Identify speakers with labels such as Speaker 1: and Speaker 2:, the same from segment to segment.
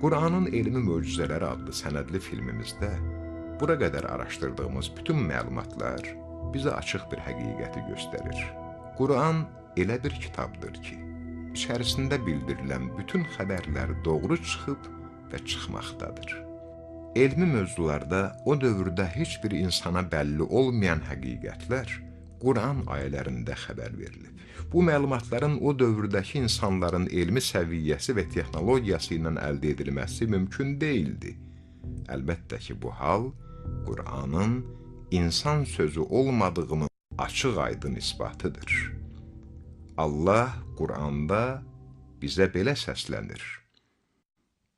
Speaker 1: Qur'anın Elmi Möcüzələri adlı sənədli filmimizdə bura qədər araşdırdığımız bütün məlumatlar bizə açıq bir həqiqəti göstərir. Qur'an elə bir kitabdır ki, içərisində bildirilən bütün xəbərlər doğru çıxıb və çıxmaqdadır. Elmi mövzularda o dövrdə heç bir insana bəlli olmayan həqiqətlər Quran ayələrində xəbər verilib. Bu məlumatların o dövrdəki insanların elmi səviyyəsi və texnologiyası ilə əldə edilməsi mümkün deyildi. Əlbəttə ki, bu hal Qur'anın insan sözü olmadığını açıq-aydın isbatıdır. Allah Qur'anda bizə belə səslənir.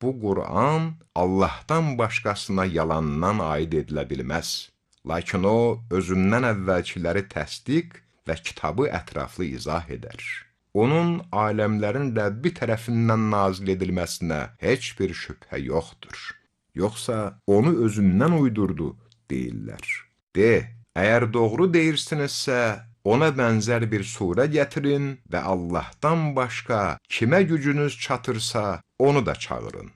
Speaker 1: Bu Qur'an Allahdan başqasına yalandan aid edilə bilməz. Lakin o özündən əvvəlkiləri təsdiq və kitabı ətraflı izah edər. Onun aləmlərin Rəbbi tərəfindən nazil edilməsinə heç bir şübhə yoxdur. Yoxsa onu özündən uydurdu deyirlər. De, əgər doğru deyirsinizsə, ona bənzər bir surə gətirin və Allahdan başqa kimə gücünüz çatırsa, onu da çağırın.